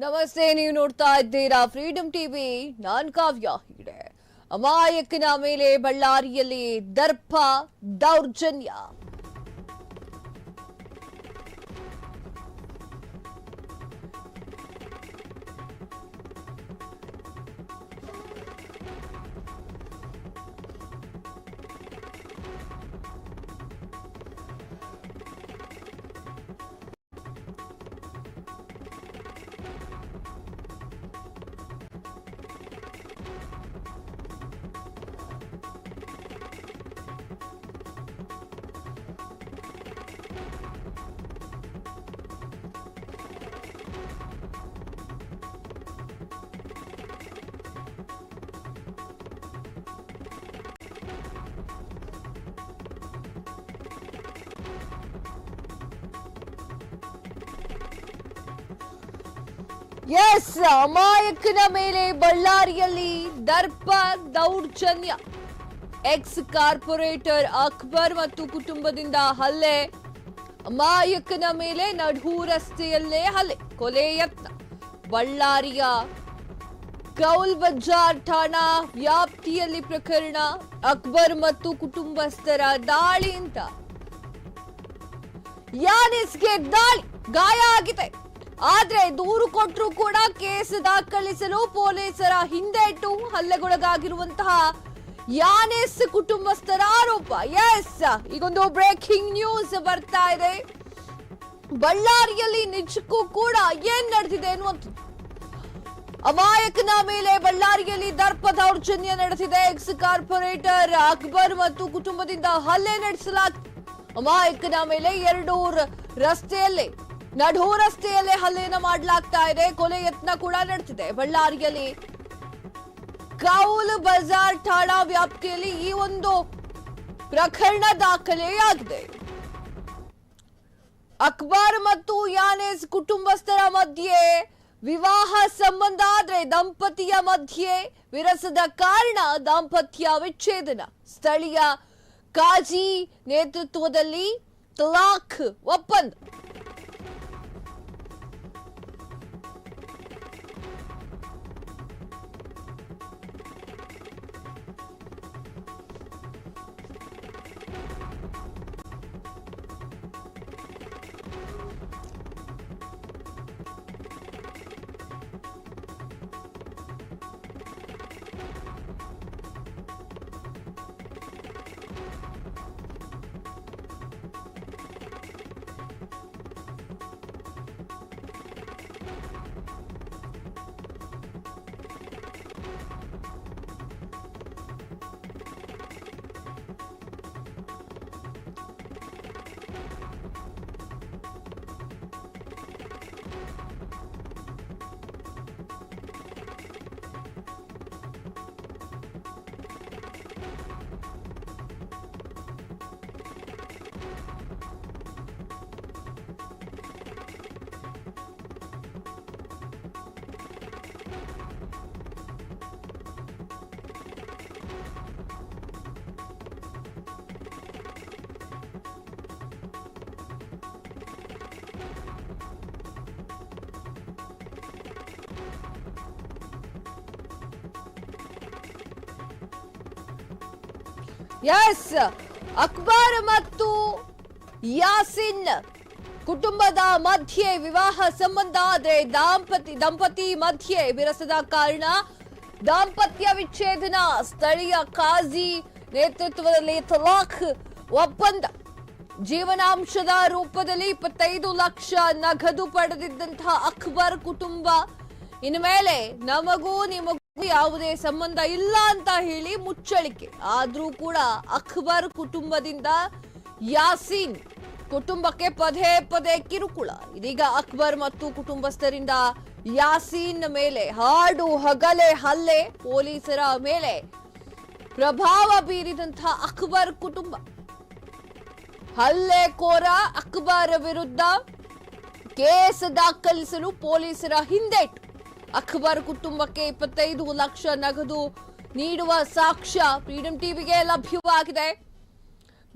ನಮಸ್ತೆ ನೀವು ನೋಡ್ತಾ ಇದ್ದೀರಾ ಫ್ರೀಡಂ ಟಿವಿ ನಾನ್ ಕಾವ್ಯ ಹೀಡೆ. ಅಮಾಯಕನ ಮೇಲೆ ಬಳ್ಳಾರಿಯಲ್ಲಿ ದರ್ಪ ದೌರ್ಜನ್ಯ. ಎಸ್ ಅಮಾಯಕನ ಮೇಲೆ ಬಳ್ಳಾರಿಯಲ್ಲಿ ದರ್ಪ ದೌರ್ಜನ್ಯ. ಎಕ್ಸ್ ಕಾರ್ಪೊರೇಟರ್ ಅಕ್ಬರ್ ಮತ್ತು ಕುಟುಂಬದಿಂದ ಹಲ್ಲೆ. ಅಮಾಯಕನ ಮೇಲೆ ನಡು ರಸ್ತೆಯಲ್ಲೇ ಹಲ್ಲೆ, ಕೊಲೆ ಯತ್ನ. ಬಳ್ಳಾರಿಯ ಕೌಲ್ ಬಜಾರ್ ಠಾಣಾ ವ್ಯಾಪ್ತಿಯಲ್ಲಿ ಪ್ರಕರಣ, ಅಕ್ಬರ್ ಮತ್ತು ಕುಟುಂಬಸ್ಥರ ದಾಳಿ ಅಂತ. ಯಾನಿಸ್ಗೆ ದಾಳಿ, ಗಾಯ ಆಗಿದೆ. ಆದ್ರೆ ದೂರು ಕೊಟ್ಟರು ಕೂಡ ಕೇಸ್ ದಾಖಲಿಸಲು ಪೊಲೀಸರ ಹಿಂದೆಟ್ಟು ಹಲ್ಲೆಗೊಳಗಾಗಿರುವಂತಹ ಯಾನೆಸ್ ಕುಟುಂಬಸ್ಥರ ಆರೋಪ. ಎಸ್ ಈಗೊಂದು ಬ್ರೇಕಿಂಗ್ ನ್ಯೂಸ್ ಬರ್ತಾ ಇದೆ. ಬಳ್ಳಾರಿಯಲ್ಲಿ ನಿಜಕ್ಕೂ ಕೂಡ ಏನ್ ನಡೆದಿದೆ ಅನ್ನುವಂಥದ್ದು. ಅಮಾಯಕನ ಮೇಲೆ ಬಳ್ಳಾರಿಯಲ್ಲಿ ದರ್ಪ ದೌರ್ಜನ್ಯ ನಡೆಸಿದೆ ಎಕ್ಸ್ ಕಾರ್ಪೊರೇಟರ್ ಅಕ್ಬರ್ ಮತ್ತು ಕುಟುಂಬದಿಂದ ಹಲ್ಲೆ ನಡೆಸಲಾಗಿದೆ ಅಮಾಯಕನ ಮೇಲೆ ಎರಡೂರ್ ರಸ್ತೆಯಲ್ಲೇ ನಡು ರಸ್ತೆಯಲ್ಲೇ ಹಲ್ಲೆಯನ್ನ ಮಾಡಲಾಗ್ತಾ ಇದೆ. ಕೊಲೆ ಯತ್ನ ಕೂಡ ನಡೆದಿದೆ ಬಳ್ಳಾರಿಯಲ್ಲಿ ಕೌಲ್ ಬಜಾರ್ ಠಾಣಾ ವ್ಯಾಪ್ತಿಯಲ್ಲಿ ಈ ಒಂದು ಪ್ರಕರಣ ದಾಖಲೆಯಾಗಿದೆ ಅಕ್ಬರ್ ಮತ್ತು ಯಾನೇಸ್ ಕುಟುಂಬಸ್ಥರ ಮಧ್ಯೆ ವಿವಾಹ ಸಂಬಂಧ ಆದ್ರೆ ದಂಪತಿಯ ಮಧ್ಯೆ ವಿರಸದ ಕಾರಣ ದಾಂಪತ್ಯ ವಿಚ್ಛೇದನ. ಸ್ಥಳೀಯ ಕಾಜಿ ನೇತೃತ್ವದಲ್ಲಿ ತಲಾಖ್ ಒಪ್ಪಂದ. ಎಸ್ ಅಕ್ಬರ್ ಮತ್ತು ಯಾಸಿನ್ ಕುಟುಂಬದ ಮಧ್ಯೆ ವಿವಾಹ ಸಂಬಂಧ, ಆದ್ರೆ ದಾಂಪತಿ ದಂಪತಿ ಮಧ್ಯೆ ವಿರಸದ ಕಾರಣ ದಾಂಪತ್ಯ ವಿಚ್ಛೇದನ ಸ್ಥಳೀಯ ಕಾಜಿ ನೇತೃತ್ವದಲ್ಲಿ ತಲಾಖ್ ಒಪ್ಪಂದ. ಜೀವನಾಂಶದ ರೂಪದಲ್ಲಿ ಇಪ್ಪತ್ತೈದು ಲಕ್ಷ ನಗದು ಪಡೆದಿದ್ದಂತಹ ಅಕ್ಬರ್ ಕುಟುಂಬ. ಇನ್ಮೇಲೆ ನಮಗೂ ನಿಮಗೂ ಯಾವುದೇ ಸಂಬಂಧ ಇಲ್ಲ ಅಂತ ಹೇಳಿ ಮುಚ್ಚಳಿಕೆ. ಆದ್ರೂ ಕೂಡ ಅಕ್ಬರ್ ಕುಟುಂಬದಿಂದ ಯಾಸೀನ್ ಕುಟುಂಬಕ್ಕೆ ಪದೇ ಪದೇ ಕಿರುಕುಳ. ಇದೀಗ ಅಕ್ಬರ್ ಮತ್ತು ಕುಟುಂಬಸ್ಥರಿಂದ ಯಾಸೀನ್ ಮೇಲೆ ಹಾಡು ಹಗಲೆ ಹಲ್ಲೆ ಪೊಲೀಸರ ಮೇಲೆ ಪ್ರಭಾವ ಬೀರಿದಂತಹ ಅಕ್ಬರ್ ಕುಟುಂಬ. ಹಲ್ಲೆ ಕೋರ ಅಕ್ಬರ್ ವಿರುದ್ಧ ಕೇಸ್ ದಾಖಲಿಸಲು ಪೊಲೀಸರ ಹಿಂದೇಟು. ಅಕ್ಬರ್ ಕುಟುಂಬಕ್ಕೆ ಇಪ್ಪತ್ತೈದು ಲಕ್ಷ ನಗದು ನೀಡುವ ಸಾಕ್ಷ್ಯ ಫ್ರೀಡಂ ಟಿವಿಗೆ ಲಭ್ಯವಾಗಿದೆ.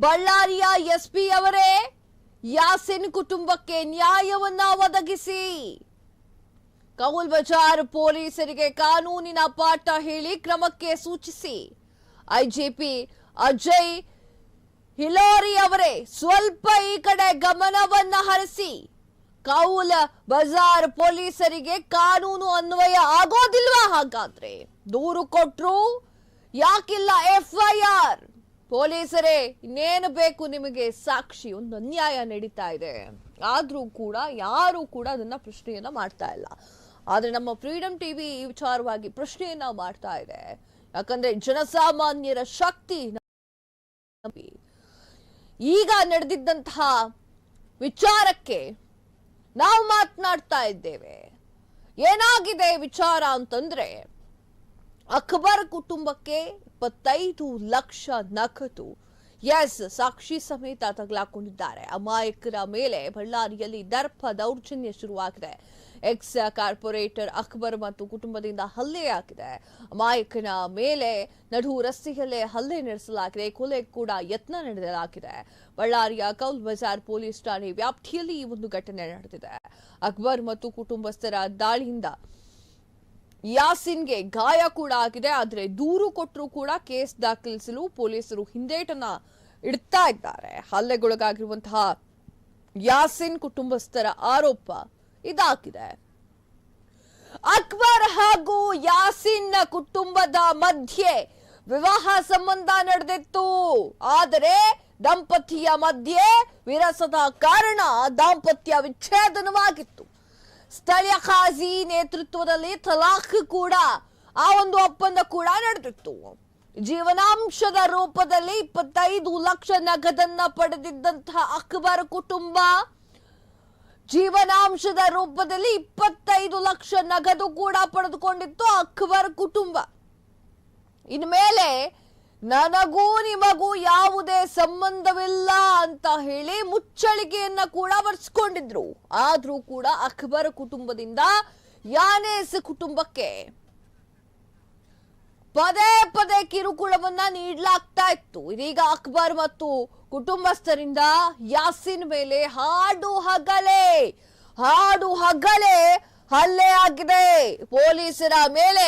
ಬಳ್ಳಾರಿಯ ಎಸ್ಪಿ ಅವರೇ, ಯಾಸಿನ್ ಕುಟುಂಬಕ್ಕೆ ನ್ಯಾಯವನ್ನ ಒದಗಿಸಿ. ಕೌಲ್ ಬಜಾರ್ ಪೊಲೀಸರಿಗೆ ಕಾನೂನಿನ ಪಾಠ ಹೇಳಿ ಕ್ರಮಕ್ಕೆ ಸೂಚಿಸಿ. ಐಜಿಪಿ ಅಜಯ್ ಹಿಲೋರಿ ಅವರೇ, ಸ್ವಲ್ಪ ಈ ಕಡೆ ಗಮನವನ್ನ ಹರಿಸಿ. ಕೌಲ್ ಬಜಾರ್ ಪೊಲೀಸರಿಗೆ ಕಾನೂನು ಅನ್ವಯ ಆಗೋದಿಲ್ವಾ ಹಾಗಾದ್ರೆ? ದೂರು ಕೊಟ್ರು ಯಾಕಿಲ್ಲ ಎಫ್ಐಆರ್? ಪೊಲೀಸರೇ, ಇನ್ನೇನು ಬೇಕು ನಿಮಗೆ? ಸಾಕ್ಷಿ ಒಂದು ಅನ್ಯಾಯ ನಡೀತಾ ಇದೆ. ಆದ್ರೂ ಕೂಡ, ಯಾರು ಕೂಡ ಅದನ್ನ ಪ್ರಶ್ನೆಯನ್ನ ಮಾಡ್ತಾ ಇಲ್ಲ. ಆದ್ರೆ ನಮ್ಮ ಫ್ರೀಡಂ ಟಿವಿ ಈ ವಿಚಾರವಾಗಿ ಪ್ರಶ್ನೆಯನ್ನ ಮಾಡ್ತಾ ಇದೆ. ಯಾಕಂದ್ರೆ ಜನಸಾಮಾನ್ಯರ ಶಕ್ತಿ ಈಗ ನಡೆದಿದ್ದಂತಹ ವಿಚಾರಕ್ಕೆ ನಾವು ಮಾತನಾಡ್ತಾ ಇದ್ದೇವೆ. ಏನಾಗಿದೆ ವಿಚಾರ ಅಂತಂದ್ರೆ, ಅಕ್ಬರ್ ಕುಟುಂಬಕ್ಕೆ ಇಪ್ಪತ್ತೈದು ಲಕ್ಷ ನಗದು, ಎಸ್, ಸಾಕ್ಷಿ ಸಮೇತ ತಗಲಾಕೊಂಡಿದ್ದಾರೆ. ಅಮಾಯಕರ ಮೇಲೆ ಬಳ್ಳಾರಿಯಲ್ಲಿ ದರ್ಪ ದೌರ್ಜನ್ಯ ಶುರುವಾಗಿದೆ. ಎಕ್ಸ್ ಕಾರ್ಪೊರೇಟರ್ ಅಕ್ಬರ್ ಮತ್ತು ಕುಟುಂಬದಿಂದ ಹಲ್ಲೆ ಆಗಿದೆ ಮಾಯಕನ ಮೇಲೆ ನಡು ರಸ್ತೆಯಲ್ಲೇ ಹಲ್ಲೆ ನಡೆಸಲಾಗಿದೆ. ಕೊಲೆ ಕೂಡ ಯತ್ನ ನಡೆಸಲಾಗಿದೆ. ಬಳ್ಳಾರಿಯ ಕೌಲ್ ಬಜಾರ್ ಪೊಲೀಸ್ ಠಾಣೆ ವ್ಯಾಪ್ತಿಯಲ್ಲಿ ಈ ಒಂದು ಘಟನೆ ನಡೆದಿದೆ. ಅಕ್ಬರ್ ಮತ್ತು ಕುಟುಂಬಸ್ಥರ ದಾಳಿಯಿಂದ ಯಾಸಿನ್ಗೆ ಗಾಯ ಕೂಡ ಆಗಿದೆ. ಆದರೆ ದೂರು ಕೊಟ್ಟರೂ ಕೂಡ ಕೇಸ್ ದಾಖಲಿಸಲು ಪೊಲೀಸರು ಹಿಂದೇಟನ ಇಡ್ತಾ ಇದ್ದಾರೆ. ಹಲ್ಲೆಗೊಳಗಾಗಿರುವಂತಹ ಯಾಸಿನ್ ಕುಟುಂಬಸ್ಥರ ಆರೋಪ ಇದಾಗಿದೆ. ಅಕ್ಬರ್ ಹಾಗೂ ಯಾಸಿನ್ ಕುಟುಂಬದ ಮಧ್ಯೆ ವಿವಾಹ ಸಂಬಂಧ ನಡೆದಿತ್ತು. ಆದರೆ ದಂಪತಿಯ ಮಧ್ಯೆ ವಿರಸದ ಕಾರಣ ದಾಂಪತ್ಯ ವಿಚ್ಛೇದನವಾಗಿತ್ತು. ಸ್ಥಳೀಯ ಖಾಜಿ ನೇತೃತ್ವದಲ್ಲಿ ತಲಾಖ್ ಕೂಡ ಆ ಒಂದು ಒಪ್ಪಂದ ಕೂಡ ನಡೆದಿತ್ತು. ಜೀವನಾಂಶದ ರೂಪದಲ್ಲಿ ಇಪ್ಪತ್ತೈದು ಲಕ್ಷ ನಗದನ್ನ ಪಡೆದಿದ್ದಂತಹ ಅಕ್ಬರ್ ಕುಟುಂಬ ಜೀವನಾಂಶದ ರೂಪದಲ್ಲಿ ಇಪ್ಪತ್ತೈದು ಲಕ್ಷ ನಗದು ಕೂಡ ಪಡೆದುಕೊಂಡಿತ್ತು ಅಕ್ಬರ್ ಕುಟುಂಬ. ಇನ್ಮೇಲೆ ನನಗೂ ನಿಮಗೂ ಯಾವುದೇ ಸಂಬಂಧವಿಲ್ಲ ಅಂತ ಹೇಳಿ ಮುಚ್ಚಳಿಕೆಯನ್ನ ಕೂಡ ಬರ್ಸ್ಕೊಂಡಿದ್ರು ಆದ್ರೂ ಕೂಡ ಅಕ್ಬರ್ ಕುಟುಂಬದಿಂದ ಯಾನೇಸ್ ಕುಟುಂಬಕ್ಕೆ ಪದೇ ಪದೇ ಕಿರುಕುಳವನ್ನ ನೀಡಲಾಗ್ತಾ ಇತ್ತು. ಇದೀಗ ಅಕ್ಬರ್ ಮತ್ತು ಕುಟುಂಬಸ್ಥರಿಂದ ಯಾಸಿನ್ ಮೇಲೆ ಹಾಡು ಹಗಲೇ ಹಾಡು ಹಗಲೇ ಹಲ್ಲೆ ಆಗಿದೆ. ಪೊಲೀಸರ ಮೇಲೆ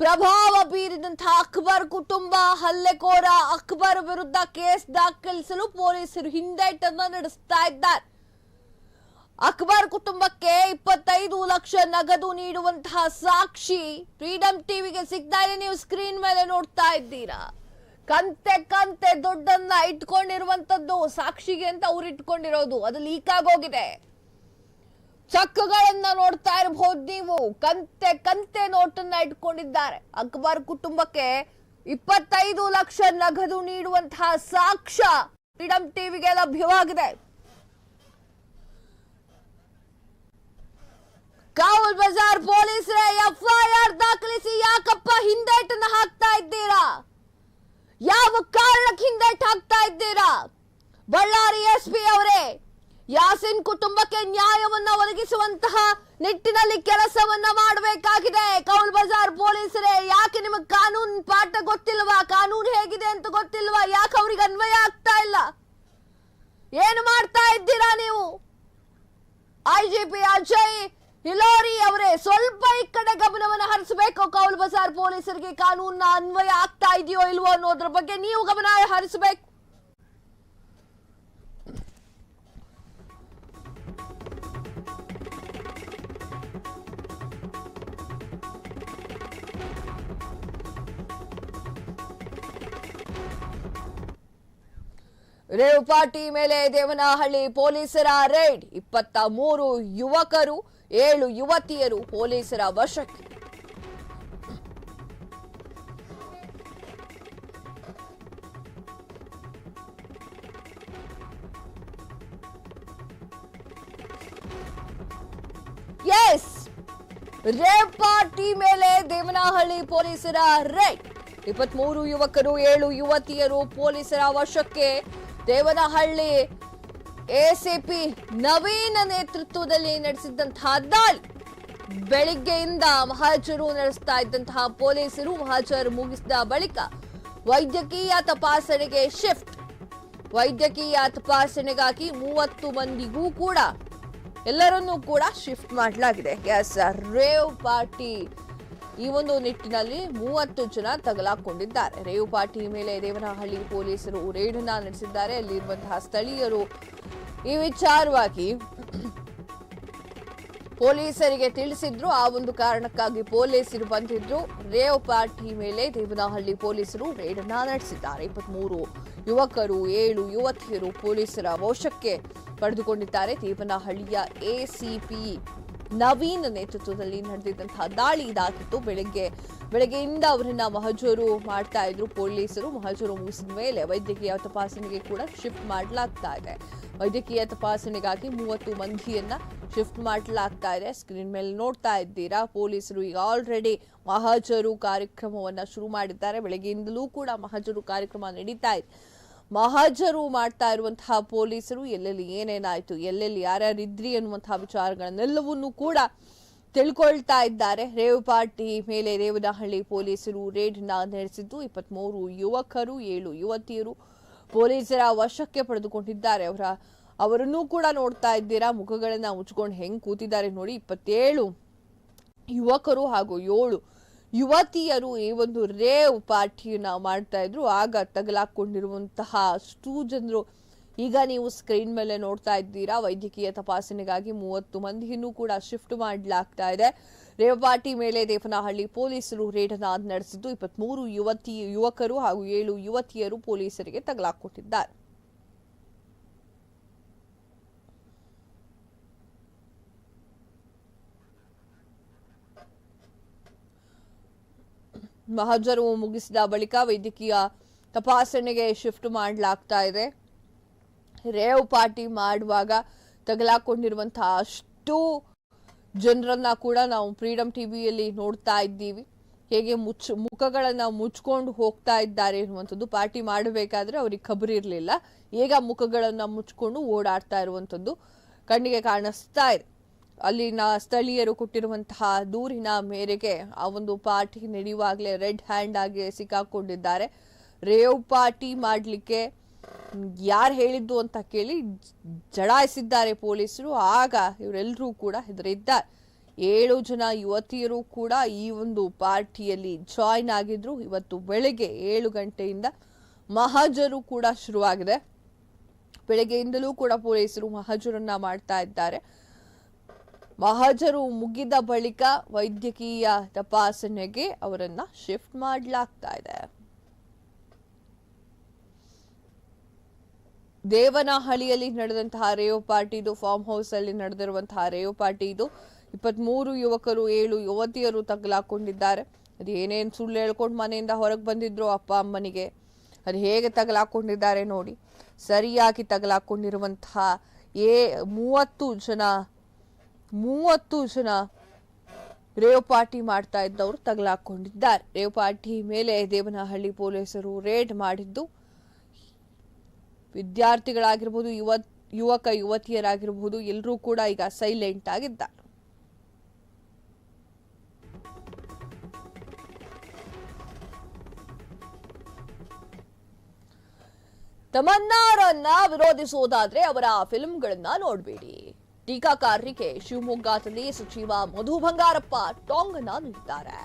ಪ್ರಭಾವ ಬೀರಿದಂತಹ ಅಕ್ಬರ್ ಕುಟುಂಬ ಹಲ್ಲೆಕೋರ ಅಕ್ಬರ್ ವಿರುದ್ಧ ಕೇಸ್ ದಾಖಲಿಸಲು ಪೊಲೀಸರು ಹಿಂದೇಟನ್ನು ನಡೆಸ್ತಾ ಇದ್ದಾರೆ. ಅಕ್ಬರ್ ಕುಟುಂಬಕ್ಕೆ ಇಪ್ಪತ್ತೈದು ಲಕ್ಷ ನಗದು ನೀಡುವಂತಹ ಸಾಕ್ಷಿ ಫ್ರೀಡಂ ಟಿವಿಗೆ ಸಿಗ್ತಾ ಇದೆ. ನೀವು ಸ್ಕ್ರೀನ್ ಮೇಲೆ ನೋಡ್ತಾ ಇದ್ದೀರಾ? ಕಂತೆ ಕಂತೆ ದುಡ್ಡನ್ನ ಇಟ್ಕೊಂಡಿರುವಂತದ್ದು ಸಾಕ್ಷಿಗೆ ಅಂತ ಅವ್ರು ಇಟ್ಕೊಂಡಿರೋದು. ಅದು ಲೀಕ್ ಆಗೋಗಿದೆ. ಚಕ್ಗಳನ್ನ ನೋಡ್ತಾ ಇರಬಹುದು ನೀವು. ಕಂತೆ ಕಂತೆ ನೋಟನ್ನ ಇಟ್ಕೊಂಡಿದ್ದಾರೆ. ಅಕ್ಬರ್ ಕುಟುಂಬಕ್ಕೆ ಇಪ್ಪತ್ತೈದು ಲಕ್ಷ ನಗದು ನೀಡುವಂತಹ ಸಾಕ್ಷ್ಯ ಫ್ರೀಡಂ ಟಿವಿಗೆ ಲಭ್ಯವಾಗಿದೆ. ಕಾವಲ್ ಬಜಾರ್ ಪೊಲೀಸರೇ, ಎಫ್ಐಆರ್ ದಾಖಲಿಸಿ ಯಾಕಪ್ಪ ಹಿಂದೇಟನ್ನು ಹಾಕ್ತಾ ಇದ್ದೀರಾ? ಯಾವ ಕಾರಣಕ್ಕೆ ಹಿಂದೇಟ್ ಹಾಕ್ತಾ ಇದ್ದೀರಾ? ಬಳ್ಳಾರಿ ಎಸ್ ಪಿ ಅವರೇ, ಯಾಸಿನ್ ಕುಟುಂಬಕ್ಕೆ ನ್ಯಾಯವನ್ನ ಒದಗಿಸುವಂತಹ ನಿಟ್ಟಿನಲ್ಲಿ ಕೆಲಸವನ್ನ ಮಾಡಬೇಕಾಗಿದೆ. ಕೌಲ್ ಬಜಾರ್ ಪೊಲೀಸರೇ, ಯಾಕೆ ನಿಮಗೆ ಕಾನೂನು ಪಾಠ ಗೊತ್ತಿಲ್ವಾ? ಕಾನೂನು ಹೇಗಿದೆ ಅಂತ ಗೊತ್ತಿಲ್ವಾ? ಯಾಕೆ ಅವ್ರಿಗೆ ಅನ್ವಯ ಆಗ್ತಾ ಇಲ್ಲ? ಏನು ಮಾಡ್ತಾ ಇದ್ದೀರಾ ನೀವು? ಐಜಿಪಿ ಅಜಯ್ ಹಿಲಾರಿ ಅವರೇ, ಸ್ವಲ್ಪ ಈ ಕಡೆ ಗಮನವನ್ನು ಹರಿಸಬೇಕು. ಕೌಲ್ ಬಜಾರ್ ಪೊಲೀಸರಿಗೆ ಕಾನೂನ ಅನ್ವಯ ಆಗ್ತಾ ಇದೆಯೋ ಇಲ್ವೋ ಅನ್ನೋದ್ರ ಬಗ್ಗೆ ನೀವು ಗಮನ ಹರಿಸಬೇಕು. ರೇವ್ ಪಾರ್ಟಿ ಮೇಲೆ ದೇವನಹಳ್ಳಿ ಪೊಲೀಸರ ರೈಡ್. ಇಪ್ಪತ್ತ ಮೂರು ಯುವಕರು ಏಳು ಯುವತಿಯರು ಪೊಲೀಸರ ವಶಕ್ಕೆ. ಎಸ್ ರೇವ್ ಪಾರ್ಟಿ ಮೇಲೆ ದೇವನಹಳ್ಳಿ ಪೊಲೀಸರ ರೇಡ್ ಇಪ್ಪತ್ಮೂರು ಯುವಕರು, ಏಳು ಯುವತಿಯರು ಪೊಲೀಸರ ವಶಕ್ಕೆ. ದೇವನಹಳ್ಳಿ ಎಸಿಪಿ ನವೀನ ನೇತೃತ್ವದಲ್ಲಿ ನಡೆಸಿದ್ದಂತಹ ದಾಳಿ. ಬೆಳಿಗ್ಗೆಯಿಂದ ಮಹಾಜರು ನಡೆಸ್ತಾ ಇದ್ದಂತಹ ಪೊಲೀಸರು ಮಹಾಜರು ಮುಗಿಸಿದ ಬಳಿಕ ವೈದ್ಯಕೀಯ ತಪಾಸಣೆಗೆ ಶಿಫ್ಟ್. ವೈದ್ಯಕೀಯ ತಪಾಸಣೆಗಾಗಿ ಮೂವತ್ತು ಮಂದಿಗೂ ಕೂಡ, ಎಲ್ಲರನ್ನೂ ಕೂಡ ಶಿಫ್ಟ್ ಮಾಡಲಾಗಿದೆ. ಎಸ್, ರೇವ್ ಪಾರ್ಟಿ ಈ ಒಂದು ನಿಟ್ಟಿನಲ್ಲಿ ಮೂವತ್ತು ಜನ ತಗಲಾಕೊಂಡಿದ್ದಾರೆ. ರೇವ್ ಪಾರ್ಟಿ ಮೇಲೆ ದೇವನಹಳ್ಳಿ ಪೊಲೀಸರು ರೇಡ್ನ ನಡೆಸಿದ್ದಾರೆ. ಅಲ್ಲಿರುವಂತಹ ಸ್ಥಳೀಯರು ಈ ವಿಚಾರವಾಗಿ ಪೊಲೀಸರಿಗೆ ತಿಳಿಸಿದ್ರು. ಆ ಒಂದು ಕಾರಣಕ್ಕಾಗಿ ಪೊಲೀಸರು ಬಂದಿದ್ರು ರೇವ್ ಪಾರ್ಟಿ ಮೇಲೆ ದೇವನಹಳ್ಳಿ ಪೊಲೀಸರು ರೇಡ್ ಅನ್ನ ನಡೆಸಿದ್ದಾರೆ. ಇಪ್ಪತ್ಮೂರು ಯುವಕರು, ಏಳು ಯುವತಿಯರು ಪೊಲೀಸರ ವಶಕ್ಕೆ ಪಡೆದುಕೊಂಡಿದ್ದಾರೆ. ದೇವನಹಳ್ಳಿಯ ಎಸಿಪಿ ನವೀನ್ ನೇತೃತ್ವದಲ್ಲಿ ನಡೆದಿದ್ದಂತಹ ದಾಳಿ ಇದಾಗಿತ್ತು. ಬೆಳಗ್ಗೆ, ಬೆಳಗ್ಗೆಯಿಂದ ಅವರನ್ನ ಮಹಜೂರು ಮಾಡ್ತಾ ಇದ್ರು ಪೊಲೀಸರು. ಮಹಜೂರು ಮುಗಿಸಿದ ಮೇಲೆ ವೈದ್ಯಕೀಯ ತಪಾಸಣೆಗೆ ಕೂಡ ಶಿಫ್ಟ್ ಮಾಡಲಾಗ್ತಾ ಇದೆ. ವೈದ್ಯಕೀಯ ತಪಾಸಣೆಗಾಗಿ ಮೂವತ್ತು ಮಂದಿಯನ್ನ ಶಿಫ್ಟ್ ಮಾಡಲಾಗ್ತಾ ಇದೆ. ಸ್ಕ್ರೀನ್ ಮೇಲೆ ನೋಡ್ತಾ ಇದ್ದೀರಾ? ಪೊಲೀಸರು ಈಗ ಆಲ್ರೆಡಿ ಮಹಾಜರು ಕಾರ್ಯಕ್ರಮವನ್ನ ಶುರು ಮಾಡಿದ್ದಾರೆ. ಬೆಳಗ್ಗೆಯಿಂದಲೂ ಕೂಡ ಮಹಜರು ಕಾರ್ಯಕ್ರಮ ನಡೀತಾ ಇದೆ. ಮಹಾಜರು ಮಾಡ್ತಾ ಇರುವಂತಹ ಪೊಲೀಸರು ಎಲ್ಲೆಲ್ಲಿ ಏನೇನಾಯ್ತು, ಎಲ್ಲೆಲ್ಲಿ ಯಾರ್ಯಾರಿದ್ರಿ ಅನ್ನುವಂತಹ ವಿಚಾರಗಳನ್ನೆಲ್ಲವನ್ನೂ ಕೂಡ ತಿಳ್ಕೊಳ್ತಾ ಇದ್ದಾರೆ. ರೇವ್ ಮೇಲೆ ರೇವನಹಳ್ಳಿ ಪೊಲೀಸರು ರೇಡ್ ನಡೆಸಿದ್ದು. ಇಪ್ಪತ್ಮೂರು ಯುವಕರು, ಏಳು ಯುವತಿಯರು ಪೊಲೀಸರ ವಶಕ್ಕೆ ಪಡೆದುಕೊಂಡಿದ್ದಾರೆ. ಅವರ, ಅವರನ್ನೂ ಕೂಡ ನೋಡ್ತಾ ಇದ್ದೀರಾ? ಮುಖಗಳನ್ನ ಮುಚ್ಕೊಂಡು ಹೆಂಗ್ ಕೂತಿದ್ದಾರೆ ನೋಡಿ. ಇಪ್ಪತ್ತೇಳು ಯುವಕರು ಹಾಗೂ ಏಳು ಯುವತಿಯರು ಈ ಒಂದು ರೇವ್ ಪಾರ್ಟಿಯನ್ನ ಮಾಡ್ತಾ ಇದ್ರು. ಆಗ ತಗಲಾಕೊಂಡಿರುವಂತಹ ಅಷ್ಟು ಜನರು ಈಗ ನೀವು ಸ್ಕ್ರೀನ್ ಮೇಲೆ ನೋಡ್ತಾ ಇದ್ದೀರಾ, ವೈದ್ಯಕೀಯ ತಪಾಸಣೆಗಾಗಿ ಮೂವತ್ತು ಮಂದಿಯನ್ನು ಕೂಡ ಶಿಫ್ಟ್ ಮಾಡಲಾಗ್ತಾ ಇದೆ. ರೇವಾಟಿ ಪಾರ್ಟಿ ಮೇಲೆ ದೇವನಹಳ್ಳಿ ಪೊಲೀಸರು ರೇಡ್ ಅನ್ನ ನಡೆಸಿದ್ದು, ಇಪ್ಪತ್ಮೂರು ಯುವತಿ, ಯುವಕರು ಹಾಗೂ ಏಳು ಯುವತಿಯರು ಪೊಲೀಸರಿಗೆ ತಗಲಾಕೊಟ್ಟಿದ್ದಾರೆ ಮಹಜರು ಮುಗಿಸಿದ ಬಳಿಕ ವೈದ್ಯಕೀಯ ತಪಾಸಣೆಗೆ ಶಿಫ್ಟ್ ಮಾಡಲಾಗ್ತಾ ಇದೆ. ರೇವ್ ಪಾರ್ಟಿ ಮಾಡುವಾಗ ತಗಲಾಕೊಂಡಿರುವಂತಹ ಅಷ್ಟು ಜನರನ್ನ ಕೂಡ ನಾವು ಫ್ರೀಡಮ್ ಟಿವಿಯಲ್ಲಿ ನೋಡ್ತಾ ಇದ್ದೀವಿ. ಹೇಗೆ ಮುಚ್ಚ, ಮುಖಗಳನ್ನ ಮುಚ್ಕೊಂಡು ಹೋಗ್ತಾ ಇದ್ದಾರೆ ಅನ್ನುವಂಥದ್ದು ಪಾರ್ಟಿ ಮಾಡಬೇಕಾದ್ರೆ ಅವ್ರಿಗೆ ಖಬರ್ ಇರಲಿಲ್ಲ. ಈಗ ಮುಖಗಳನ್ನ ಮುಚ್ಕೊಂಡು ಓಡಾಡ್ತಾ ಇರುವಂಥದ್ದು ಕಣ್ಣಿಗೆ ಕಾಣಿಸ್ತಾ ಇದೆ. ಅಲ್ಲಿನ ಸ್ಥಳೀಯರು ಕೊಟ್ಟಿರುವಂತಹ ದೂರಿನ ಮೇರೆಗೆ ಆ ಒಂದು ಪಾರ್ಟಿ ನಡೆಯುವಾಗಲೇ ರೆಡ್ ಹ್ಯಾಂಡ್ ಆಗಿ ಸಿಕ್ಕಾಕೊಂಡಿದ್ದಾರೆ. ರೇವ್ ಪಾರ್ಟಿ ಮಾಡಲಿಕ್ಕೆ ಯಾರು ಹೇಳಿದ್ದು ಅಂತ ಕೇಳಿ ಜಡಾಯಿಸಿದ್ದಾರೆ ಪೊಲೀಸರು. ಆಗ ಇವರೆಲ್ಲರೂ ಕೂಡ ಹೆದರಿದ್ದಾರೆ. ಏಳು ಜನ ಯುವತಿಯರು ಕೂಡ ಈ ಒಂದು ಪಾರ್ಟಿಯಲ್ಲಿ ಜಾಯಿನ್ ಆಗಿದ್ರು. ಇವತ್ತು ಬೆಳಗ್ಗೆ ಏಳು ಗಂಟೆಯಿಂದ ಮಹಜರು ಕೂಡ ಶುರುವಾಗಿದೆ. ಬೆಳಗ್ಗೆಯಿಂದಲೂ ಕೂಡ ಪೊಲೀಸರು ಮಹಾಜರನ್ನ ಮಾಡ್ತಾ ಇದ್ದಾರೆ. ಮಹಜರು ಮುಗಿದ ಬಳಿಕ ವೈದ್ಯಕೀಯ ತಪಾಸಣೆಗೆ ಅವರನ್ನ ಶಿಫ್ಟ್ ಮಾಡಲಾಗ್ತಾ ಇದೆ. ದೇವನಹಳ್ಳಿಯಲ್ಲಿ ನಡೆದಂತಹ ರೇವ್ ಪಾರ್ಟಿ ಇದು ಫಾರ್ಮ್ ಹೌಸ್ ಅಲ್ಲಿ ನಡೆದಿರುವಂತಹ ರೇವ್ ಪಾರ್ಟಿ ಇದು ಇಪ್ಪತ್ಮೂರು ಯುವಕರು, ಏಳು ಯುವತಿಯರು ತಗಲಾಕೊಂಡಿದ್ದಾರೆ. ಅದು ಏನೇನು ಸುಳ್ಳು ಹೇಳ್ಕೊಂಡು ಮನೆಯಿಂದ ಹೊರಗೆ ಬಂದಿದ್ರು ಅಪ್ಪ ಅಮ್ಮನಿಗೆ, ಅದು ಹೇಗೆ ತಗಲಾಕೊಂಡಿದ್ದಾರೆ ನೋಡಿ. ಸರಿಯಾಗಿ ತಗಲಾಕೊಂಡಿರುವಂತಹ ಏ ಮೂವತ್ತು ಜನ ಮೂವತ್ತು ಜನ ರೇವ್ ಪಾರ್ಟಿ ಮಾಡ್ತಾ ಇದ್ದವರು ತಗಲಾಕೊಂಡಿದ್ದಾರೆ. ರೇವ್ ಪಾರ್ಟಿ ಮೇಲೆ ದೇವನಹಳ್ಳಿ ಪೊಲೀಸರು ರೇಡ್ ಮಾಡಿದ್ದು ವಿದ್ಯಾರ್ಥಿಗಳಾಗಿರ್ಬೋದು ಯುವ ಯುವಕ, ಯುವತಿಯರಾಗಿರ್ಬೋದು, ಎಲ್ಲರೂ ಕೂಡ ಈಗ ಸೈಲೆಂಟ್ ಆಗಿದ್ದಾರೆ. ತಮನ್ನಾರನ್ನ ವಿರೋಧಿಸುವುದಾದ್ರೆ ಅವರ ಫಿಲ್ಮ್ಗಳನ್ನ ನೋಡಬೇಡಿ. ಟೀಕಾಕಾರರಿಗೆ ಶಿವಮೊಗ್ಗದಲ್ಲಿ ಸಚಿವ ಮಧು ಬಂಗಾರಪ್ಪ ಟಾಂಗ್ ನೀಡಿದ್ದಾರೆ.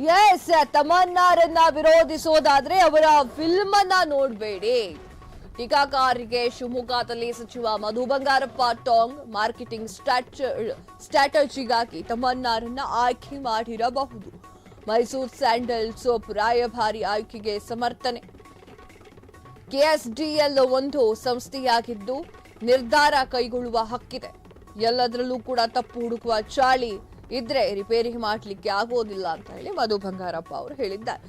ಎಸ್ ತಮನ್ನಾರನ್ನ ವಿರೋಧಿಸೋದಾದ್ರೆ ಅವರ ಫಿಲ್ಮ್ ಅನ್ನ ನೋಡಬೇಡಿ. ಟೀಕಾಕಾರಿಗೆ ಶಿವಮೊಗ್ಗದಲ್ಲಿ ಸಚಿವ ಮಧು ಬಂಗಾರಪ್ಪ ಟಾಂಗ್ ಮಾರ್ಕೆಟಿಂಗ್ ಸ್ಟ್ರಾಟಜಿಗಾಗಿ ತಮನ್ನಾರನ್ನ ಆಯ್ಕೆ ಮಾಡಿರಬಹುದು. ಮೈಸೂರು ಸ್ಯಾಂಡಲ್ ಸೋಪ್ ರಾಯಭಾರಿ ಆಯ್ಕೆಗೆ ಸಮರ್ಥನೆ. ಕೆಎಸ್ಡಿಎಲ್ ಒಂದು ಸಂಸ್ಥೆಯಾಗಿದ್ದು ನಿರ್ಧಾರ ಕೈಗೊಳ್ಳುವ ಹಕ್ಕಿದೆ. ಎಲ್ಲದರಲ್ಲೂ ಕೂಡ ತಪ್ಪು ಹುಡುಕುವ ಚಾಳಿ ಇದ್ರೆ ರಿಪೇರಿ ಮಾಡಲಿಕ್ಕೆ ಆಗೋದಿಲ್ಲ ಅಂತ ಹೇಳಿ ಮಧು ಬಂಗಾರಪ್ಪ ಅವರು ಹೇಳಿದ್ದಾರೆ.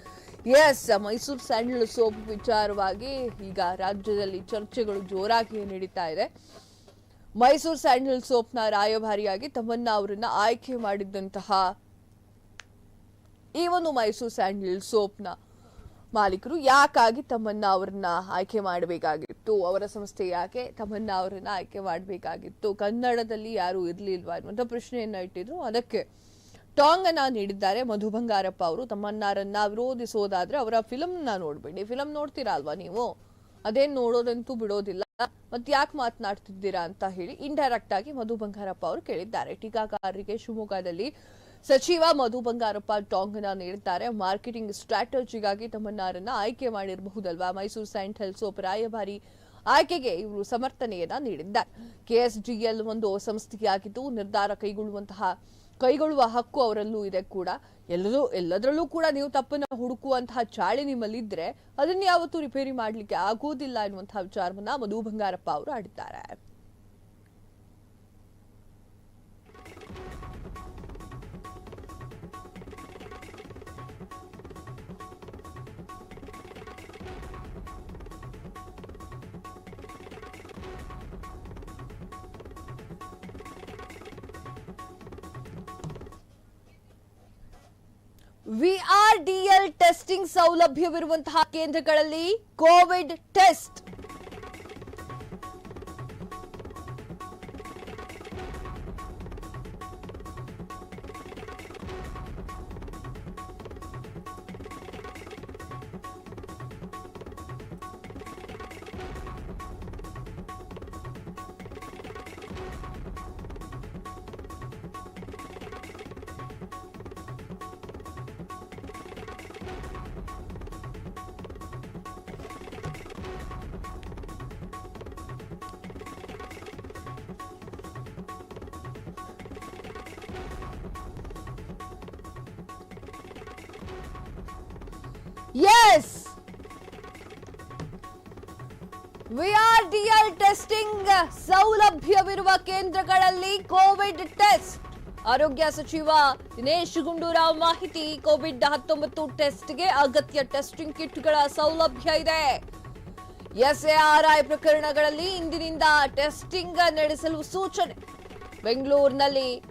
ಎಸ್ ಮೈಸೂರು ಸ್ಯಾಂಡಲ್ ಸೋಪ್ ವಿಚಾರವಾಗಿ ಈಗ ರಾಜ್ಯದಲ್ಲಿ ಚರ್ಚೆಗಳು ಜೋರಾಗಿ ನಡೀತಾ ಇದೆ. ಮೈಸೂರು ಸ್ಯಾಂಡಲ್ ಸೋಪ್ನ ರಾಯಭಾರಿಯಾಗಿ ತಮ್ಮನ್ನ ಅವರನ್ನ ಆಯ್ಕೆ ಮಾಡಿದ್ದಂತಹ ಈ ಒಂದು ಮೈಸೂರು ಸ್ಯಾಂಡಲ್ ಸೋಪ್ನ ಮಾಲೀಕರು ಯಾಕಾಗಿ ತಮ್ಮನ್ನ ಅವರನ್ನ ಆಯ್ಕೆ ಮಾಡಬೇಕಾಗಿತ್ತು? ಅವರ ಸಂಸ್ಥೆ ಯಾಕೆ ತಮ್ಮನ್ನ ಅವರನ್ನ ಆಯ್ಕೆ ಮಾಡಬೇಕಾಗಿತ್ತು? ಕನ್ನಡದಲ್ಲಿ ಯಾರು ಇರ್ಲಿಲ್ವಾ ಅನ್ನುವಂಥ ಪ್ರಶ್ನೆಯನ್ನ ಇಟ್ಟಿದ್ರು. ಅದಕ್ಕೆ ಟಾಂಗ್ ಅನ್ನ ನೀಡಿದ್ದಾರೆ ಮಧು ಬಂಗಾರಪ್ಪ ಅವರು. ತಮ್ಮನ್ನಾರನ್ನ ವಿರೋಧಿಸೋದಾದ್ರೆ ಅವರ ಫಿಲಮ್ನ ನೋಡ್ಬೇಡಿ. ಫಿಲಮ್ ನೋಡ್ತೀರಾ ಅಲ್ವಾ ನೀವು? ಅದೇನ್ ನೋಡೋದಂತೂ ಬಿಡೋದಿಲ್ಲ. ಮತ್ ಯಾಕೆ ಮಾತನಾಡ್ತಿದ್ದೀರಾ ಅಂತ ಹೇಳಿ ಇಂಡೈರೆಕ್ಟ್ ಆಗಿ ಮಧು ಬಂಗಾರಪ್ಪ ಅವರು ಕೇಳಿದ್ದಾರೆ. ಟೀಕಾಕಾರರಿಗೆ ಶಿವಮೊಗ್ಗದಲ್ಲಿ ಸಚಿವ ಮಧು ಬಂಗಾರಪ್ಪ ಟಾಂಗ್ ಅನ್ನ ನೀಡಿದ್ದಾರೆ. ಮಾರ್ಕೆಟಿಂಗ್ ಸ್ಟ್ರಾಟಜಿಗಾಗಿ ತಮ್ಮನ್ನಾರನ್ನ ಆಯ್ಕೆ ಮಾಡಿರಬಹುದಲ್ವಾ? ಮೈಸೂರು ಸ್ಯಾಂಡಲ್ ಸೋಪ್ ರಾಯಭಾರಿ ಆಯ್ಕೆಗೆ ಇವರು ಸಮರ್ಥನೆಯನ್ನ ನೀಡಿದ್ದಾರೆ. ಕೆಎಸ್ಡಿಎಲ್ ಒಂದು ಸಂಸ್ಥೆಯಾಗಿದ್ದು, ನಿರ್ಧಾರ ಕೈಗೊಳ್ಳುವಂತಹ, ಕೈಗೊಳ್ಳುವ ಹಕ್ಕು ಅವರಲ್ಲೂ ಇದೆ ಕೂಡ. ಎಲ್ಲರೂ, ಎಲ್ಲದರಲ್ಲೂ ಕೂಡ ನೀವು ತಪ್ಪನ್ನು ಹುಡುಕುವಂತಹ ಚಾಳಿ ನಿಮ್ಮಲ್ಲಿದ್ರೆ ಅದನ್ನ ಯಾವತ್ತೂ ರಿಪೇರಿ ಮಾಡ್ಲಿಕ್ಕೆ ಆಗೋದಿಲ್ಲ ಎನ್ನುವಂತಹ ವಿಚಾರವನ್ನ ಮಧು ಬಂಗಾರಪ್ಪ ಅವರು ಆಡಿದ್ದಾರೆ. ವಿಆರ್ಡಿಎಲ್ ಟೆಸ್ಟಿಂಗ್ ಸೌಲಭ್ಯವಿರುವಂತಹ ಕೇಂದ್ರಗಳಲ್ಲಿ ಕೋವಿಡ್ ಟೆಸ್ಟ್. ಸೌಲಭ್ಯವಿರುವ ಕೇಂದ್ರಗಳಲ್ಲಿ ಕೋವಿಡ್ ಟೆಸ್ಟ್. ಆರೋಗ್ಯ ಸಚಿವ ದಿನೇಶ್ ಗುಂಡೂರಾವ್ ಮಾಹಿತಿ, ಕೋವಿಡ್ ಹತ್ತೊಂಬತ್ತು ಟೆಸ್ಟ್ಗೆ ಅಗತ್ಯ ಟೆಸ್ಟಿಂಗ್ ಕಿಟ್ಗಳ ಸೌಲಭ್ಯ ಇದೆ. ಎಸ್ಎಆರ್ಐ ಪ್ರಕರಣಗಳಲ್ಲಿ ಇಂದಿನಿಂದ ಟೆಸ್ಟಿಂಗ್ ನಡೆಸಲು ಸೂಚನೆ. ಬೆಂಗಳೂರಿನಲ್ಲಿ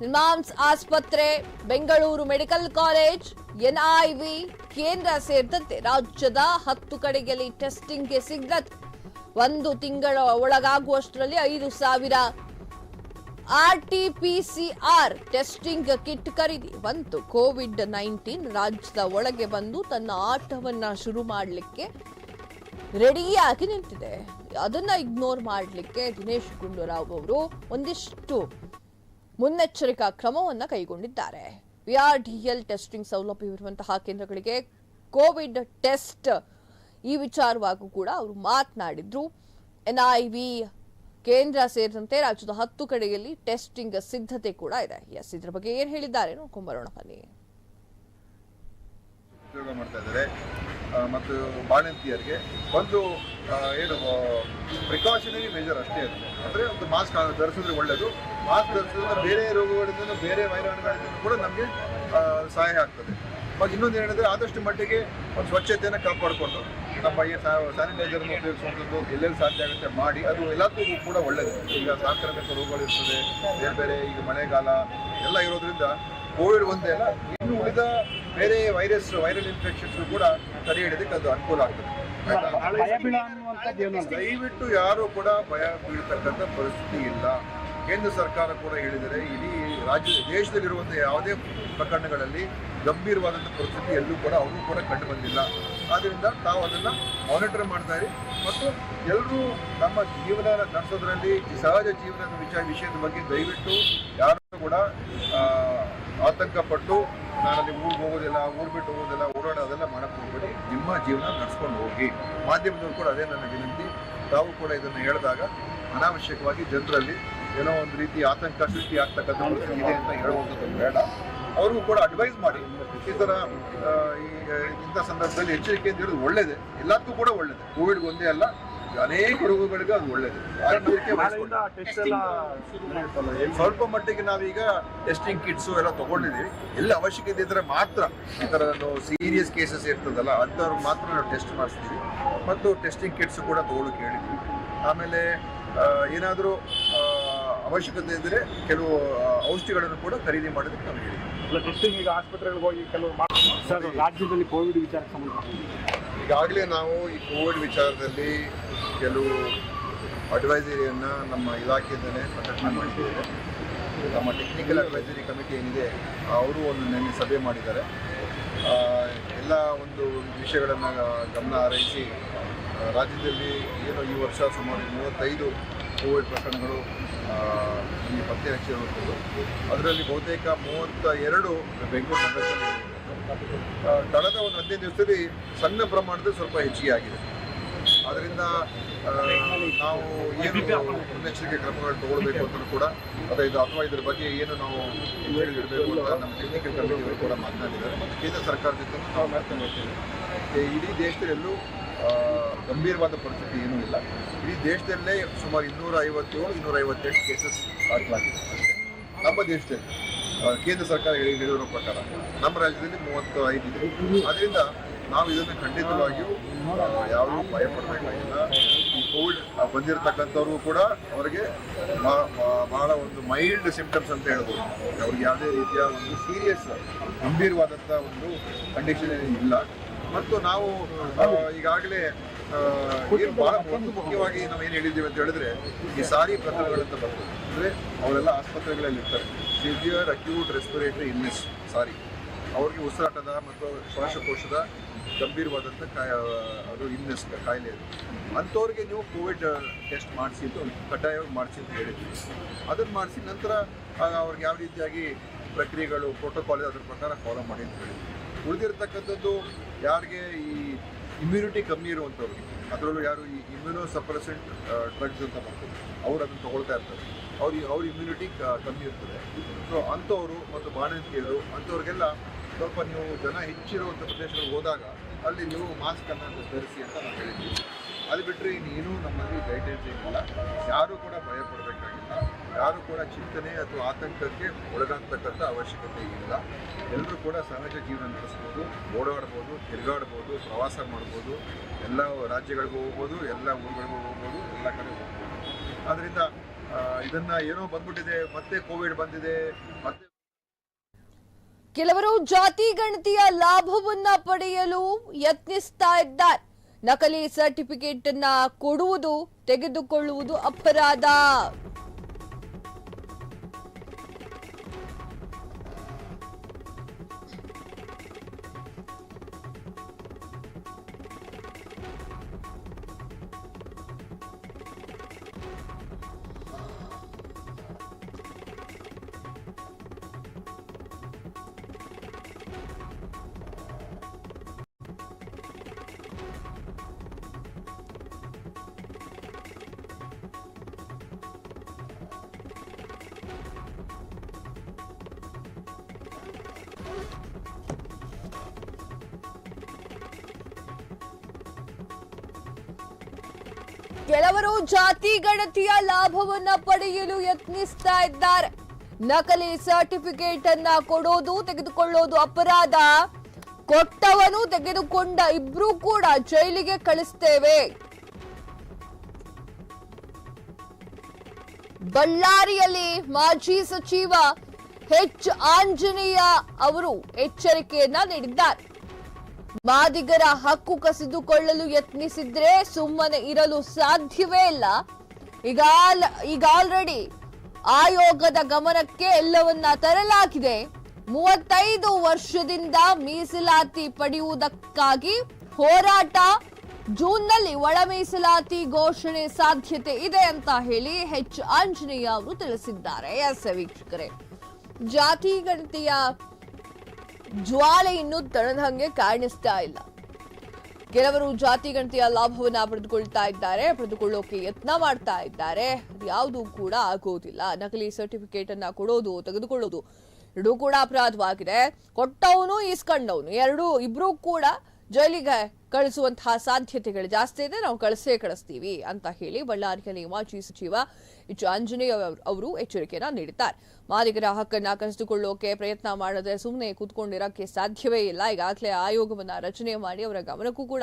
ನಿಮ್ಹಾನ್ಸ್ ಆಸ್ಪತ್ರೆ, ಬೆಂಗಳೂರು ಮೆಡಿಕಲ್ ಕಾಲೇಜ್, ಎನ್ಐವಿ ಕೇಂದ್ರ ಸೇರಿದಂತೆ ರಾಜ್ಯದ ಹತ್ತು ಕಡೆಯಲ್ಲಿ ಟೆಸ್ಟಿಂಗ್ಗೆ ಸಿದ್ಧತೆ ಒಂದು ತಿಂಗಳ ಒಳಗಾಗುವಷ್ಟರಲ್ಲಿ ಐದು ಸಾವಿರ ಆರ್ ಟೆಸ್ಟಿಂಗ್ ಕಿಟ್ ಖರೀದಿ ಬಂತು. ಕೋವಿಡ್ ನೈನ್ಟೀನ್ ರಾಜ್ಯದ ಒಳಗೆ ಬಂದು ತನ್ನ ಆಟವನ್ನ ಶುರು ಮಾಡಲಿಕ್ಕೆ ರೆಡಿಯಾಗಿ ನಿಂತಿದೆ. ಅದನ್ನ ಇಗ್ನೋರ್ ಮಾಡಲಿಕ್ಕೆ ದಿನೇಶ್ ಗುಂಡೂರಾವ್ ಅವರು ಒಂದಿಷ್ಟು ಮುನ್ನೆಚ್ಚರಿಕಾ ಕ್ರಮವನ್ನ ಕೈಗೊಂಡಿದ್ದಾರೆ. ವಿಆರ್ಡಿಎಲ್ ಟೆಸ್ಟಿಂಗ್ ಸೌಲಭ್ಯವಿರುವಂತಹ ಕೇಂದ್ರಗಳಿಗೆ ಕೋವಿಡ್ ಟೆಸ್ಟ್ ಈ ವಿಚಾರವಾಗೂ ಕೂಡ ಅವರು ಮಾತನಾಡಿದ್ರು. ಎನ್ಐವಿ ಕೇಂದ್ರ ಸೇರಿದಂತೆ ರಾಜ್ಯದ ಹತ್ತು ಕಡೆಯಲ್ಲಿ ಟೆಸ್ಟಿಂಗ್ ಸಿದ್ಧತೆ ಕೂಡ ಇದೆ. ಎಸ್, ಇದ್ರ ಬಗ್ಗೆ ಏನ್ ಹೇಳಿದ್ದಾರೆ ನೋಡ್ಕೊಂಬರೋಣ ಬನ್ನಿ. ಉಪಯೋಗ ಮಾಡ್ತಾ ಇದ್ದಾರೆ. ಮತ್ತು ಬಾಣಂತಿಯರಿಗೆ ಒಂದು ಏನು ಪ್ರಿಕಾಷನರಿ ಮೇಜರ್ ಅಷ್ಟೇ ಅದು. ಅಂದರೆ ಒಂದು ಮಾಸ್ಕ್ ಧರಿಸಿದ್ರೆ ಒಳ್ಳೆಯದು ಮಾಸ್ಕ್ ಧರಿಸಿದ್ರೆ ಬೇರೆ ರೋಗಗಳಿಂದ ಬೇರೆ ವೈರಾಣುಗಳಿಂದ ಕೂಡ ನಮಗೆ ಸಹಾಯ ಆಗ್ತದೆ. ಮತ್ತು ಇನ್ನೊಂದು ಏನಂದರೆ ಆದಷ್ಟು ಮಟ್ಟಿಗೆ ಒಂದು ಸ್ವಚ್ಛತೆಯನ್ನು ಕಾಪಾಡಿಕೊಂಡು ನಮ್ಮ ಈ ಸ್ಯಾನಿಟೈಸರ್ನ ಉಪಯೋಗಿಸುವಂಥದ್ದು ಎಲ್ಲೆಲ್ಲಿ ಸಾಧ್ಯ ಆಗುತ್ತೆ ಮಾಡಿ ಅದು ಎಲ್ಲದಕ್ಕೂ ಕೂಡ ಒಳ್ಳೆಯದು ಈಗ ಸಾಂಕ್ರಾಮಿಕ ರೋಗಗಳು ಇರ್ತದೆ ಬೇರೆ ಬೇರೆ ಈಗ ಮಳೆಗಾಲ ಎಲ್ಲ ಇರೋದ್ರಿಂದ ಕೋವಿಡ್ ಒಂದೇ ಅಲ್ಲ ಇನ್ನು ಉಳಿದ ಬೇರೆ ವೈರಸ್ ವೈರಲ್ ಇನ್ಫೆಕ್ಷನ್ಸ್ ಕೂಡ ತಡೆ ಹಿಡಿದಕ್ಕೆ ಅದು ಅನುಕೂಲ ಆಗ್ತದೆ. ದಯವಿಟ್ಟು ಯಾರು ಕೂಡ ಭಯ ಬೀಳ್ತಕ್ಕಂಥ ಪರಿಸ್ಥಿತಿ ಇಲ್ಲ. ಕೇಂದ್ರ ಸರ್ಕಾರ ಕೂಡ ಹೇಳಿದರೆ ಇಡೀ ರಾಜ್ಯ ದೇಶದಲ್ಲಿರುವಂತಹ ಯಾವುದೇ ಪ್ರಕರಣಗಳಲ್ಲಿ ಗಂಭೀರವಾದಂಥ ಪರಿಸ್ಥಿತಿ ಎಲ್ಲೂ ಕೂಡ ಅವರು ಕೂಡ ಕಂಡು ಬಂದಿಲ್ಲ. ಆದ್ದರಿಂದ ತಾವು ಅದನ್ನು ಮಾನಿಟರ್ ಮಾಡ್ತಾ ಮತ್ತು ಎಲ್ಲರೂ ನಮ್ಮ ಜೀವನ ನಡೆಸೋದ್ರಲ್ಲಿ ಸಹಜ ಜೀವನದ ವಿಚಾರ, ವಿಷಯದ ಬಗ್ಗೆ ದಯವಿಟ್ಟು ಯಾರು ಕೂಡ ಆತಂಕಪಟ್ಟು ನಾನಲ್ಲಿ ಊರಿಗೆ ಹೋಗೋದಿಲ್ಲ, ಊರು ಬಿಟ್ಟು ಹೋಗೋದಿಲ್ಲ ಓಡಾಡೋದೆಲ್ಲ ಮಾಡಕ್ಕೆ ಹೋಗ್ಬೇಡಿ. ನಿಮ್ಮ ಜೀವನ ನಡೆಸ್ಕೊಂಡು ಹೋಗಿ. ಮಾಧ್ಯಮದವರು ಕೂಡ ಅದೇ ನನ್ನ ವಿನಂತಿ. ತಾವು ಕೂಡ ಇದನ್ನು ಹೇಳಿದಾಗ ಅನಾವಶ್ಯಕವಾಗಿ ಜನರಲ್ಲಿ ಏನೋ ಒಂದು ರೀತಿ ಆತಂಕ ಸೃಷ್ಟಿ ಆಗ್ತಕ್ಕಂಥ ಇದೆ ಅಂತ ಹೇಳುವಂಥದ್ದು ಬೇಡ. ಅವ್ರಿಗೂ ಕೂಡ ಅಡ್ವೈಸ್ ಮಾಡಿ. ಈ ಥರ ಈ ಇಂಥ ಸಂದರ್ಭದಲ್ಲಿ ಎಚ್ಚರಿಕೆಯಿಂದ ಹೇಳೋದು ಒಳ್ಳೇದೆ. ಎಲ್ಲದಕ್ಕೂ ಕೂಡ ಒಳ್ಳೇದು. ಕೋವಿಡ್ ಒಂದೇ ಅಲ್ಲ ಅನೇಕ ರೋಗಗಳಿಗೆ ಅದು ಒಳ್ಳೇದು. ಎಚ್ಚರಿಕೆ ಸ್ವಲ್ಪ ಮಟ್ಟಿಗೆ ನಾವೀಗ ಟೆಸ್ಟಿಂಗ್ ಕಿಟ್ಸು ಎಲ್ಲ ತಗೊಂಡಿದ್ದೀವಿ. ಎಲ್ಲ ಅವಶ್ಯಕತೆ ಇದ್ರೆ ಮಾತ್ರ ಈ ಥರ ಸೀರಿಯಸ್ ಕೇಸಸ್ ಇರ್ತದಲ್ಲ ಅಂಥವ್ರು ಮಾತ್ರ ನಾವು ಟೆಸ್ಟ್ ಮಾಡಿಸ್ತೀವಿ. ಮತ್ತು ಟೆಸ್ಟಿಂಗ್ ಕಿಟ್ಸ್ ಕೂಡ ತಗೊಳ್ಳೋಕೆ ಹೇಳಿದ್ವಿ ಆಮೇಲೆ ಏನಾದರೂ ಅವಶ್ಯಕತೆ ಇದ್ದರೆ ಕೆಲವು ಔಷಧಿಗಳನ್ನು ಕೂಡ ಖರೀದಿ ಮಾಡೋದಕ್ಕೆ ನಾವು ಹೇಳಿದ್ದೀವಿ. ಇಲ್ಲ ಟೆಸ್ಟಿಂಗ್ ಈಗ ಆಸ್ಪತ್ರೆಗಳಿಗೆ ಹೋಗಿ ಕೆಲವು ಸರ್, ರಾಜ್ಯದಲ್ಲಿ ಕೋವಿಡ್ ವಿಚಾರಕ್ಕೆ ಸಂಬಂಧಪಟ್ಟ ಈಗಾಗಲೇ ನಾವು ಈ ಕೋವಿಡ್ ವಿಚಾರದಲ್ಲಿ ಕೆಲವು ಅಡ್ವೈಸರಿಯನ್ನು ನಮ್ಮ ಇಲಾಖೆಯಿಂದಲೇ ಪ್ರಕಟಣೆ ಮಾಡಿದ್ದೇವೆ. ನಮ್ಮ ಟೆಕ್ನಿಕಲ್ ಅಡ್ವೈಸರಿ ಕಮಿಟಿ ಏನಿದೆ, ಅವರು ಒಂದು ನಿನ್ನೆ ಸಭೆ ಮಾಡಿದ್ದಾರೆ. ಎಲ್ಲ ಒಂದು ವಿಷಯಗಳನ್ನು ಗಮನ ಹಾರೈಸಿ ರಾಜ್ಯದಲ್ಲಿ ಏನು ಈ ವರ್ಷ ಸುಮಾರು ಮೂವತ್ತೈದು ಕೋವಿಡ್ ಪ್ರಕರಣಗಳು ಇಲ್ಲಿ ಪತ್ತೆ ಹಚ್ಚಿರುವಂಥದ್ದು ಅದರಲ್ಲಿ ಬಹುತೇಕ ಮೂವತ್ತ ಎರಡು ಬೆಂಗಳೂರು ನಗರದಲ್ಲಿ ಕಳೆದ ಒಂದು ಹದಿನೈದು ದಿವಸದಲ್ಲಿ ಸಣ್ಣ ಪ್ರಮಾಣದಲ್ಲಿ ಸ್ವಲ್ಪ ಹೆಚ್ಚಿಗೆ ಆಗಿದೆ. ಅದರಿಂದ ನಾವು ಏನು ಮುನ್ನೆಚ್ಚರಿಕೆ ಕ್ರಮಗಳು ತಗೊಳ್ಬೇಕು ಅಂತ ಕೂಡ ಅದೇ ಇದು ಅಥವಾ ಇದರ ಬಗ್ಗೆ ಏನು ನಾವು ಇಡಬೇಕು ಅಂತ ನಮ್ಮ ಟೆಕ್ನಿಕಲ್ ಕಮಿಟಿಯವರು ಕೂಡ ಮಾತನಾಡಿದ್ದಾರೆ. ಮತ್ತು ಕೇಂದ್ರ ಸರ್ಕಾರದಿಂದ ನಾವು ಮಾತನಾಡ್ತೇವೆ ಇಡೀ ದೇಶದಲ್ಲೂ ಗಂಭೀರವಾದ ಪರಿಸ್ಥಿತಿ ಏನೂ ಇಲ್ಲ. ಇಡೀ ದೇಶದಲ್ಲೇ ಸುಮಾರು ಇನ್ನೂರ ಐವತ್ತೇಳು ಇನ್ನೂರ ಐವತ್ತೆಂಟು ಕೇಸಸ್ ದಾಖಲಾಗಿದೆ ನಮ್ಮ ದೇಶದಲ್ಲಿ. ಕೇಂದ್ರ ಸರ್ಕಾರ ಹೇಳಿ- ಹೇಳಿರೋ ಪ್ರಕಾರ ನಮ್ಮ ರಾಜ್ಯದಲ್ಲಿ ಮೂವತ್ತು ಐದು ಇದೆ. ಅದರಿಂದ ನಾವು ಇದನ್ನು ಖಂಡಿತವಾಗಿಯೂ ಯಾರೂ ಭಯಪಡಬೇಕಾಗಿಲ್ಲ. ಈ ಕೋವಿಡ್ ಬಂದಿರತಕ್ಕಂಥವ್ರಿಗೂ ಕೂಡ ಅವರಿಗೆ ಬಹಳ ಒಂದು ಮೈಲ್ಡ್ ಸಿಂಪ್ಟಮ್ಸ್ ಅಂತ ಹೇಳ್ಬೋದು. ಅವ್ರಿಗೆ ಯಾವುದೇ ರೀತಿಯ ಒಂದು ಸೀರಿಯಸ್ ಗಂಭೀರವಾದಂಥ ಒಂದು ಕಂಡೀಷನ್ ಇಲ್ಲ. ಮತ್ತು ನಾವು ಈಗಾಗಲೇ ಏನು ಬಹಳ ಒಂದು ಮುಖ್ಯವಾಗಿ ನಾವು ಏನು ಹೇಳಿದ್ದೀವಿ ಅಂತ ಹೇಳಿದ್ರೆ, ಈ ಸಾರಿ ಪ್ರಕರಣಗಳಂತ ಬರ್ತದೆ ಅಂದರೆ ಅವರೆಲ್ಲ ಆಸ್ಪತ್ರೆಗಳಲ್ಲಿ ಇರ್ತಾರೆ. Severe acute respiratory illness sorry. ಅವ್ರಿಗೆ ಉಸಿರಾಟದ ಮತ್ತು ಶ್ವಾಸಕೋಶದ ಗಂಭೀರವಾದಂಥ ಕಾಯ, ಅದು ಇಲ್ನೆಸ್ ಕಾಯಿಲೆ ಅದು. ಅಂಥವ್ರಿಗೆ ನೀವು ಕೋವಿಡ್ ಟೆಸ್ಟ್ ಮಾಡಿಸಿ ಅಂತ ಕಡ್ಡಾಯವಾಗಿ ಮಾಡಿಸಿ ಅಂತ ಹೇಳಿದ್ವಿ. ಅದನ್ನು ಮಾಡಿಸಿ ನಂತರ ಅವ್ರಿಗೆ ಯಾವ ರೀತಿಯಾಗಿ ಪ್ರಕ್ರಿಯೆಗಳು ಪ್ರೋಟೋಕಾಲ್ ಅದ್ರ ಪ್ರಕಾರ ಫಾಲೋ ಮಾಡಿ ಅಂತ ಹೇಳಿದ್ವಿ. ಉಳಿದಿರ್ತಕ್ಕಂಥದ್ದು ಯಾರಿಗೆ ಈ ಇಮ್ಯುನಿಟಿ ಕಮ್ಮಿ ಇರುವಂಥವ್ರಿಗೆ. ಅದರಲ್ಲೂ ಯಾರು ಈ ಇಮ್ಯುನೋ ಸಪ್ರೆಸೆಂಟ್ ಡ್ರಗ್ಸ್ ಅಂತ ಮಾಡ್ತಾರೆ ಅವ್ರು ಅದನ್ನು ತೊಗೊಳ್ತಾ ಇರ್ತಾರೆ. ಅವ್ರಿಗೆ ಅವ್ರ ಇಮ್ಯುನಿಟಿ ಕಮ್ಮಿ ಇರ್ತದೆ. ಸೊ ಅಂಥವರು ಮತ್ತು ಬಾಣಂತಿಯರು, ಅಂಥವ್ರಿಗೆಲ್ಲ ಸ್ವಲ್ಪ ನೀವು ಜನ ಹೆಚ್ಚಿರುವಂಥ ಪ್ರದೇಶಗಳಿಗೆ ಹೋದಾಗ ಅಲ್ಲಿ ನೀವು ಮಾಸ್ಕನ್ನು ಧರಿಸಿ ಅಂತ ನಾವು ಹೇಳಿದ್ದೀವಿ. ಅದು ಬಿಟ್ಟರೆ ಇನ್ನೇನು ನಮ್ಮಲ್ಲಿ ಗೈಡ್ಲೈನ್ಸ್ ಏನಿಲ್ಲ. ಯಾರೂ ಕೂಡ ಭಯ ಪಡಬೇಕಾಗಿಲ್ಲ. ಯಾರೂ ಕೂಡ ಚಿಂತನೆ ಅಥವಾ ಆತಂಕಕ್ಕೆ ಒಳಗಾಗ್ತಕ್ಕಂಥ ಅವಶ್ಯಕತೆ ಇಲ್ಲ. ಎಲ್ಲರೂ ಕೂಡ ಸಹಜ ಜೀವನ ನಡೆಸ್ಬೋದು, ಓಡಾಡ್ಬೋದು, ತಿರುಗಾಡ್ಬೋದು, ಪ್ರವಾಸ ಮಾಡ್ಬೋದು, ಎಲ್ಲ ರಾಜ್ಯಗಳಿಗೂ ಹೋಗ್ಬೋದು, ಎಲ್ಲ ಊರುಗಳಿಗೂ ಹೋಗ್ಬೋದು, ಎಲ್ಲ ಕಡೆ ಹೋಗ್ಬೋದು. ಆದ್ದರಿಂದ ಇದನ್ನು ಏನೋ ಬಂದ್ಬಿಟ್ಟಿದೆ, ಮತ್ತೆ ಕೋವಿಡ್ ಬಂದಿದೆ, ಮತ್ತೆ ಕೆಲವರು ಜಾತಿ ಗಣತಿಯ ಲಾಭವನ್ನ ಪಡೆಯಲು ಯತ್ನಿಸ್ತಾ ಇದ್ದಾರೆ ನಕಲಿ ಸರ್ಟಿಫಿಕೇಟ್ ಅನ್ನ ಕೊಡುವುದು, ತೆಗೆದುಕೊಳ್ಳುವುದು ಅಪರಾಧ. ಕೆಲವರು ಜಾತಿ ಗಣತಿಯ ಲಾಭವನ್ನ ಪಡೆಯಲು ಯತ್ನಿಸ್ತಾ ಇದ್ದಾರೆ. ನಕಲಿ ಸರ್ಟಿಫಿಕೇಟ್ ಅನ್ನ ಕೊಡೋದು, ತೆಗೆದುಕೊಳ್ಳೋದು ಅಪರಾಧ. ಕೊಟ್ಟವನು ತೆಗೆದುಕೊಂಡ ಇಬ್ರು ಕೂಡ ಜೈಲಿಗೆ ಕಳಿಸ್ತೇವೆ. ಬಳ್ಳಾರಿಯಲ್ಲಿ ಮಾಜಿ ಸಚಿವ ಎಚ್. ಆಂಜನೇಯ ಅವರು ಎಚ್ಚರಿಕೆಯನ್ನ ನೀಡಿದ್ದಾರೆ. ಮಾದಿಗರ ಹಕ್ಕು ಕಸಿದುಕೊಳ್ಳಲು ಯತ್ನಿಸಿದ್ರೆ ಸುಮ್ಮನೆ ಇರಲು ಸಾಧ್ಯವೇ ಇಲ್ಲ. ಈಗ ಈಗ ಆಲ್ರೆಡಿ ಆಯೋಗದ ಗಮನಕ್ಕೆ ಎಲ್ಲವನ್ನ ತರಲಾಗಿದೆ. ಮೂವತ್ತೈದು ವರ್ಷದಿಂದ ಮೀಸಲಾತಿ ಪಡೆಯುವುದಕ್ಕಾಗಿ ಹೋರಾಟ, ಜೂನ್ನಲ್ಲಿ ಒಳ ಮೀಸಲಾತಿ ಘೋಷಣೆ ಸಾಧ್ಯತೆ ಇದೆ ಅಂತ ಹೇಳಿ ಹೆಚ್ ಆಂಜನೇಯ ಅವರು ತಿಳಿಸಿದ್ದಾರೆ. ಎಸ್. ವೀಕ್ಷಕರೇ, ಜಾತಿ ಗಣತಿಯ ಜ್ವಾಲೆ ಇನ್ನೂ ತಣದಂಗೆ ಕಾಣಿಸ್ತಾ ಇಲ್ಲ. ಕೆಲವರು ಜಾತಿ ಗಣತಿಯ ಲಾಭವನ್ನ ಪಡೆದುಕೊಳ್ತಾ ಇದ್ದಾರೆ, ಪಡೆದುಕೊಳ್ಳೋಕೆ ಯತ್ನ ಮಾಡ್ತಾ ಇದ್ದಾರೆ. ಯಾವುದು ಕೂಡ ಆಗೋದಿಲ್ಲ. ನಕಲಿ ಸರ್ಟಿಫಿಕೇಟ್ ಅನ್ನ ಕೊಡೋದು, ತೆಗೆದುಕೊಳ್ಳೋದು ಎರಡೂ ಕೂಡ ಅಪರಾಧವಾಗಿದೆ. ಕೊಟ್ಟವನು ಈಸ್ಕೊಂಡವನು, ಎರಡೂ ಇಬ್ರು ಕೂಡ ಜೈಲಿಗೆ ಕಳಿಸುವಂತಹ ಸಾಧ್ಯತೆಗಳು ಜಾಸ್ತಿ ಇದೆ. ನಾವು ಕಳಿಸೇ ಕಳಿಸ್ತೀವಿ ಅಂತ ಹೇಳಿ ಬಳ್ಳಾರಿಯಲ್ಲಿ ಮಾಜಿ ಸಚಿವ ಎಚ್ ಆಂಜನೇಯ ಅವ್ರು- ಎಚ್ಚರಿಕೆಯನ್ನ ನೀಡಿದ್ದಾರೆ. ಮಾದಿಗರ ಹಕ್ಕನ್ನ ಕಸಿದುಕೊಳ್ಳೋಕೆ ಪ್ರಯತ್ನ ಮಾಡದೆ ಸುಮ್ಮನೆ ಕೂತ್ಕೊಂಡಿರೋಕ್ಕೆ ಸಾಧ್ಯವೇ ಇಲ್ಲ. ಈಗಾಗಲೇ ಆಯೋಗವನ್ನ ರಚನೆ ಮಾಡಿ ಅವರ ಗಮನಕ್ಕೂ ಕೂಡ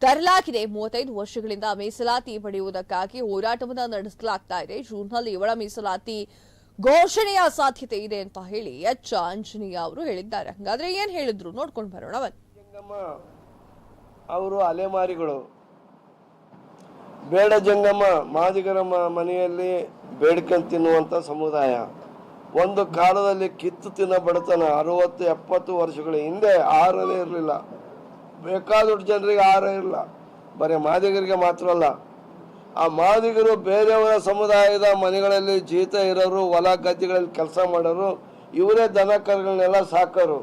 ತರಲಾಗಿದೆ. ಮೂವತ್ತೈದು ವರ್ಷಗಳಿಂದ ಮೀಸಲಾತಿ ಪಡೆಯುವುದಕ್ಕಾಗಿ ಹೋರಾಟವನ್ನ ನಡೆಸಲಾಗ್ತಾ ಇದೆ. ಜೂನ್ನಲ್ಲಿ ಇವಳ ಮೀಸಲಾತಿ ಘೋಷಣೆಯ ಸಾಧ್ಯತೆ ಇದೆ ಅಂತ ಹೇಳಿ ಎಚ್ ಆಂಜನೇಯ ಅವರು ಹೇಳಿದ್ದಾರೆ. ಹಾಗಾದ್ರೆ ಏನ್ ಹೇಳಿದ್ರು ನೋಡ್ಕೊಂಡು ಬರೋಣ ಅವರು ಅಲೆಮಾರಿಗಳು. ಬೇಡ ಜಂಗಮ ಮಾದಿಗರ ಮನೆಯಲ್ಲಿ ಬೇಡ್ಕೊಂಡು ತಿನ್ನುವಂಥ ಸಮುದಾಯ. ಒಂದು ಕಾಲದಲ್ಲಿ ಕಿತ್ತು ತಿನ್ನ ಬಡತನ ಅರುವತ್ತು, ಎಪ್ಪತ್ತು ವರ್ಷಗಳ ಹಿಂದೆ ಆಹಾರನೇ ಇರಲಿಲ್ಲ. ಬೇಕಾದಷ್ಟು ಜನರಿಗೆ ಆಹಾರ ಇರಲಿಲ್ಲ ಬರೀ ಮಾದಿಗರಿಗೆ ಮಾತ್ರ ಅಲ್ಲ. ಆ ಮಾದಿಗರು ಬೇರೆಯವರ ಸಮುದಾಯದ ಮನೆಗಳಲ್ಲಿ ಜೀತ ಇರೋರು, ಹೊಲ ಗದ್ದೆಗಳಲ್ಲಿ ಕೆಲಸ ಮಾಡೋರು, ಇವರೇ ದನ ಕರುಗಳನ್ನೆಲ್ಲ ಸಾಕೋರು.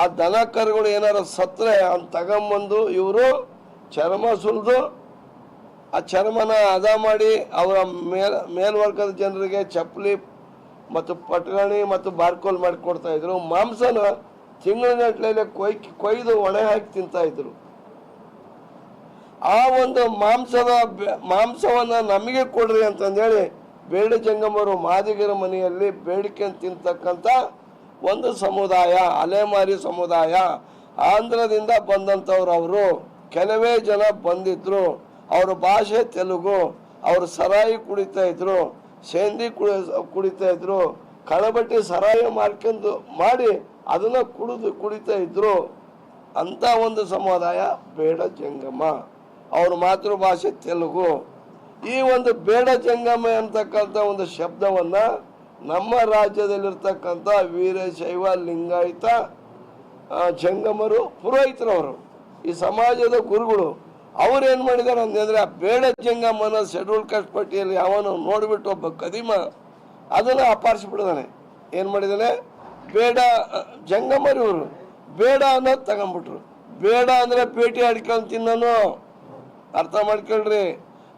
ಆ ದನ ಕರುಗಳು ಏನಾರು ಸತ್ತರೆ ಅಂತ ತಗೊಂಬಂದು ಇವರು ಚರ್ಮ ಸುಲಿದು ಆ ಚರ್ಮನ ಅದ ಮಾಡಿ ಅವರ ಮೇಲ್, ಮೇಲ್ವರ್ಗದ ಜನರಿಗೆ ಚಪ್ಪಲಿ ಮತ್ತು ಪಟ್ಗಣಿ ಮತ್ತು ಬಾರ್ಕೋಲ್ ಮಾಡಿ ಕೊಡ್ತಾ ಇದ್ರು. ಮಾಂಸನ ತಿಂಗಳಿನಟ್ಲೆಲೆ ಕೊಯ್, ಕೊಯ್ದು ಒಣೆ ಹಾಕಿ ತಿಂತಾ ಇದ್ರು. ಆ ಒಂದು ಮಾಂಸದ ಮಾಂಸವನ್ನ ನಮಗೆ ಕೊಡ್ರಿ ಅಂತಂದೇಳಿ ಬೇಡ ಜಂಗಮರು ಮಾದಿಗರ ಮನೆಯಲ್ಲಿ ಬೇಡಿಕೆ ತಿಂತಕ್ಕಂಥ ಒಂದು ಸಮುದಾಯ, ಅಲೆಮಾರಿ ಸಮುದಾಯ ಆಂಧ್ರದಿಂದ ಬಂದಂಥವ್ರು ಅವರು ಕೆಲವೇ ಜನ ಬಂದಿದ್ರು. ಅವ್ರ ಭಾಷೆ ತೆಲುಗು, ಅವರು ಸರಾಯಿ ಕುಡಿತಾ ಇದ್ರು, ಸೇಂದಿ ಕುಡಿ ಕುಡಿತಾ ಇದ್ರು, ಕಳಬಟ್ಟಿ ಸರಾಯಿ ಮಾಡ್ಕೊಂಡು ಮಾಡಿ ಅದನ್ನ ಕುಡಿದು, ಕುಡಿತಾ ಇದ್ರು, ಅಂತ ಒಂದು ಸಮುದಾಯ ಬೇಡ ಜಂಗಮ. ಅವ್ರ ಮಾತೃಭಾಷೆ ತೆಲುಗು. ಈ ಒಂದು ಬೇಡ ಜಂಗಮ ಅಂತಕ್ಕಂಥ ಒಂದು ಶಬ್ದವನ್ನ ನಮ್ಮ ರಾಜ್ಯದಲ್ಲಿರ್ತಕ್ಕಂಥ ವೀರಶೈವ ಲಿಂಗಾಯತ ಜಂಗಮರು, ಪುರೋಹಿತರವರು, ಈ ಸಮಾಜದ ಗುರುಗಳು ಅವ್ರು ಏನು ಮಾಡಿದಾರೆ ಆ ಬೇಡ ಜಂಗಮನ ಶೆಡ್ಯೂಲ್ ಕಾಸ್ಟ್ ಪಟ್ಟಿಯಲ್ಲಿ ಅವನು ನೋಡಿಬಿಟ್ಟು ಒಬ್ಬ ಕದಿಮ ಅದನ್ನು ಅಪಾರಿಸ್ಬಿಟ್ಟಿದ್ದಾನೆ ಏನು ಮಾಡಿದಾನೆ? ಬೇಡ, ಜಂಗಮ್ಮರಿ ಇವರು. ಬೇಡ ಅನ್ನೋದು ತಗೊಂಬಿಟ್ರು. ಬೇಡ ಅಂದ್ರೆ ಪೇಟಿ ಆಡ್ಕೊಂಡು ತಿನ್ನೋನು. ಅರ್ಥ ಮಾಡ್ಕೊಳ್ರಿ.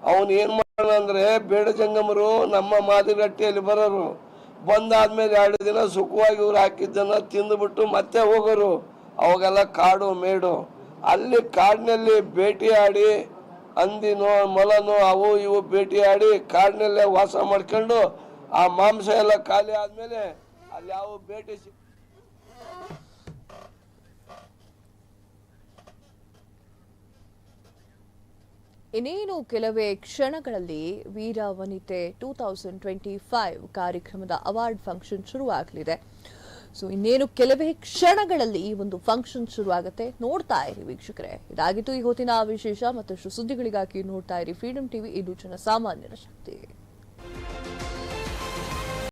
ಅವನು ಏನು ಮಾಡೋಣ ಅಂದ್ರೆ, ಬೇಡ ಜಂಗಮರು ನಮ್ಮ ಮಾದಿಗಟ್ಟಿಯಲ್ಲಿ ಬರೋರು. ಬಂದಾದ್ಮೇಲೆ ಎರಡು ದಿನ ಸುಖವಾಗಿ ಇವ್ರು ಹಾಕಿದ್ದನ್ನ ತಿಂದುಬಿಟ್ಟು ಮತ್ತೆ ಹೋಗೋರು. ಅವಾಗೆಲ್ಲ ಕಾಡು ಮೇಡು. ಅಲ್ಲಿ ಕಾಡಿನಲ್ಲಿ ಭೇಟಿಯಾಡಿ ಅಂದಿನೋ, ಮೊಲನೋ, ಅವು ಇವು ಭೇಟಿಯಾಡಿ ಕಾಡಿನಲ್ಲೇ ವಾಸ ಮಾಡ್ಕೊಂಡು ಆ ಮಾಂಸ ಎಲ್ಲ ಖಾಲಿ ಆದಮೇಲೆ ಅಲ್ಲಿ ಯಾವ ಭೇಟಿ ಇನ್ನೇನು ಕೆಲವೇ ಕ್ಷಣಗಳಲ್ಲಿ ವೀರ ವನಿತೆ ಟೂ ತೌಸಂಡ್ ಟ್ವೆಂಟಿ ಫೈವ್ ಕಾರ್ಯಕ್ರಮದ ಅವಾರ್ಡ್ ಫಂಕ್ಷನ್ ಶುರುವಾಗಲಿದೆ. ಸೊ ಇನ್ನೇನು ಕೆಲವೇ ಕ್ಷಣಗಳಲ್ಲಿ ಈ ಒಂದು ಫಂಕ್ಷನ್ ಶುರುವಾಗುತ್ತೆ. ನೋಡ್ತಾ ಇರಿ ವೀಕ್ಷಕರೇ. ಇದಾಗಿತ್ತು ಈ ಹೊತ್ತಿನ ವಿಶೇಷ. ಮತ್ತಷ್ಟು ಸುದ್ದಿಗಳಿಗಾಗಿ ನೋಡ್ತಾ ಇರಿ ಫ್ರೀಡಂ ಟಿವಿ ಇದು ಜನ ಸಾಮಾನ್ಯರ ಶಕ್ತಿ.